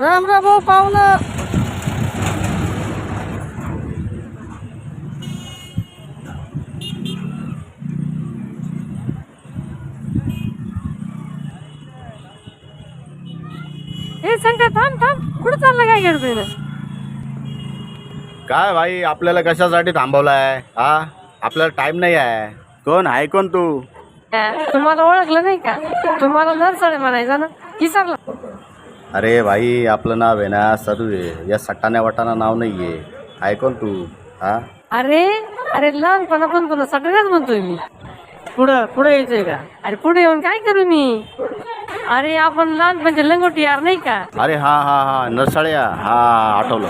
राम राम भाऊ पाहुणं. ए शंकर थांब थांब. कुठं चाललं काय करतोय ना काय भाई आपल्याला कशासाठी थांबवलाय? हा? आपल्याला टाइम नाही आहे. कोण? आहे कोण तू? तुम्हाला ओळखलं नाही का? तुम्हाला नरसळे म्हणायचं ना? विसरला. अरे भाई आपलं नाव आहे ना सरू आहे. या सटाण्या वटाना नाव नाही आहे कोण तू? हा? अरे अरे लहानपणापासून तुला सगळ्याच म्हणतोय मी. पुढं पुढे यायचंय का? अरे पुढे येऊन काय करू मी? अरे आपण लहानपणचे लंगोटी यार नाही का? अरे हा हा हा. नरसाळ्या. हा आठवलं.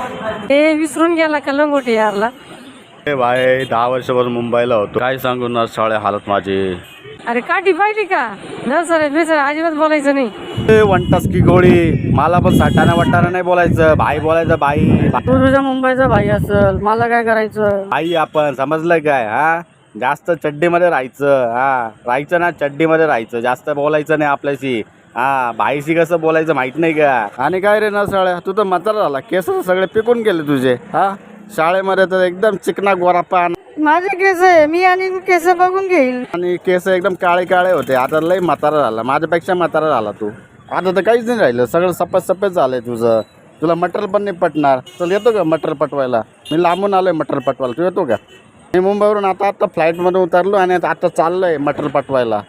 ते विसरून गेला का लंगोटी यारला? ए भाई दहा वर्षापासून मुंबईला होतो. काय सांगू नरसाळ्या हालत माझी? अरे काठी पाहिली का? नर्सरे बिसरे अजिबात बोलायचं नाही. वंटस की गोळी. मला पण सटाणा वटाणा नाही बोलायचं. भाई बोलायचं भाई. तू तुझ्या मुंबईचा भाई असल. मला काय करायचं? भाई आपण समजलं काय? हा? जास्त चड्डीमध्ये राहायचं. हा? राहायचं ना चड्डीमध्ये राहायचं. जास्त बोलायचं नाही आपल्याशी. हा? भाईशी कसं बोलायचं माहीत नाही का? आणि काय रे नसाळ्या तू तर म्हातारा झाला. केस सगळे पिकून गेले तुझे. हा? शाळेमध्ये तर एकदम चिकना गोरा पान. माझे केस आहे मी आणि केस बघून घेईल. आणि केस एकदम काळे काळे होते. आता लई म्हातारा झाला. माझ्यापेक्षा म्हातारा झाला तू. आता तर काहीच नाही राहिलं. सगळं सफेद सफेद झालंय तुझं. तुला मटर पण नाही पटणार. चल येतो का मटर पटवायला? मी लांबून आलोय मटर पटवायला. तू येतो का? मी मुंबईवरून आता आता फ्लाईटमध्ये उतरलो आणि आता आता चाललोय मटर पटवायला.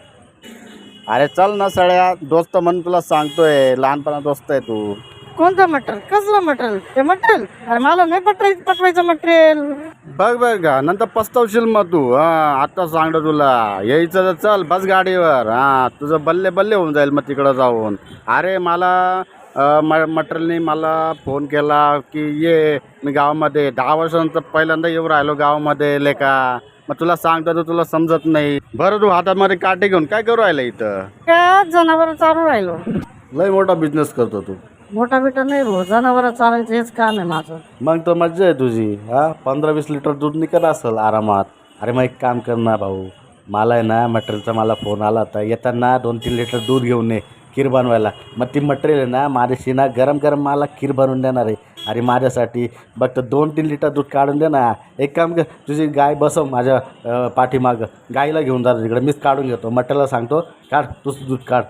अरे चल ना सळ्या. दोस्त म्हणून तुला सांगतोय. लहानपणा दोस्त आहे तू. कोणतं मटेरियल? कसलं मटेरियल? ते मटेरियल? अरे मला नाही पटवाय पटवायचं मटेरियल. बघ बघ का नंतर पस्तावशील मग तू. हा आता सांगतो तुला. यायचं तर चल बस गाडीवर. हा तुझं बल्ले बल्ले होऊन जाईल मग तिकडं जाऊन. अरे मला अं, म मटरलने मला फोन केला की ये मी गावामध्ये. दहा वर्षानंतर पहिल्यांदा येऊ राहिलो गावामध्ये लेका मग तुला सांगतो तर तुला समजत नाही. बरं तू हातामध्ये काटे घेऊन काय करू राहिलं इथं? काय? जनावर चालू राहिलो. लय मोठा बिझनेस करतो तू. मोठा बिटा नाही भाऊ जनावर चालायचं हेच काम आहे माझं. मग तर मज्जा आहे तुझी हा? पंधरा वीस लिटर दूध निघत असेल आरामात. अरे मग एक काम कर ना भाऊ मला आहे ना मटेरियलचा मला फोन आला होता. येताना दोन तीन लिटर दूध घेऊन ये खीर बनवायला. मग ती मटेरियल आहे ना माझ्याशी ना गरम गरम मला खीर बनवून देणार आहे. अरे माझ्यासाठी बघ तर दोन तीन लिटर दूध काढून दे ना. एक काम कर तुझी गाय बसव माझ्या अं, पाठीमागं. गाईला घेऊन जा तिकडे मीच काढून घेतो. मटेरियलला सांगतो काढ तूच दूध काढ.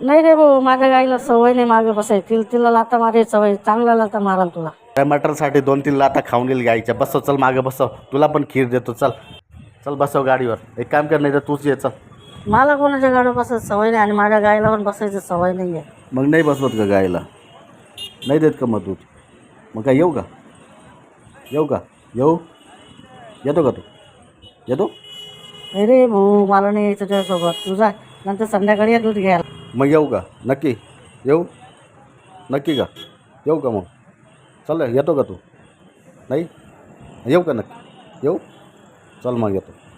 नाही रे भाऊ माझ्या गाईला सवय नाही मागे बसाय तिला तिला लाता मारे सवय चांगला लाता माराल तुला. त्या मटरसाठी दोन तीन लाटा खाऊन गेली गाईच्या. बसव चल मागं बसव तुला पण खीर देतो चल. चल बसव गाडीवर. एक काम कर नाही तर तूच ये चल. मला कोणाच्या गाडीवर बसायची सवय नाही आणि माझ्या गाईला पण बसायची सवय नाही आहे. मग नाही बसवत का गायला नाही देत का मग दूध? मग काय येऊ का? येऊ का? येऊ? येतो का तू? येतो? नाही रे भाऊ मला नाही यायचं तुझ्यासोबत. तुझा नंतर संध्याकाळी ये दूध घ्यायला. मग येऊ का? नक्की. येऊ? नक्की का? येऊ का मग? चालेल येतो का तू? नाही? येऊ का नक्की? येऊ? चल मग येतो.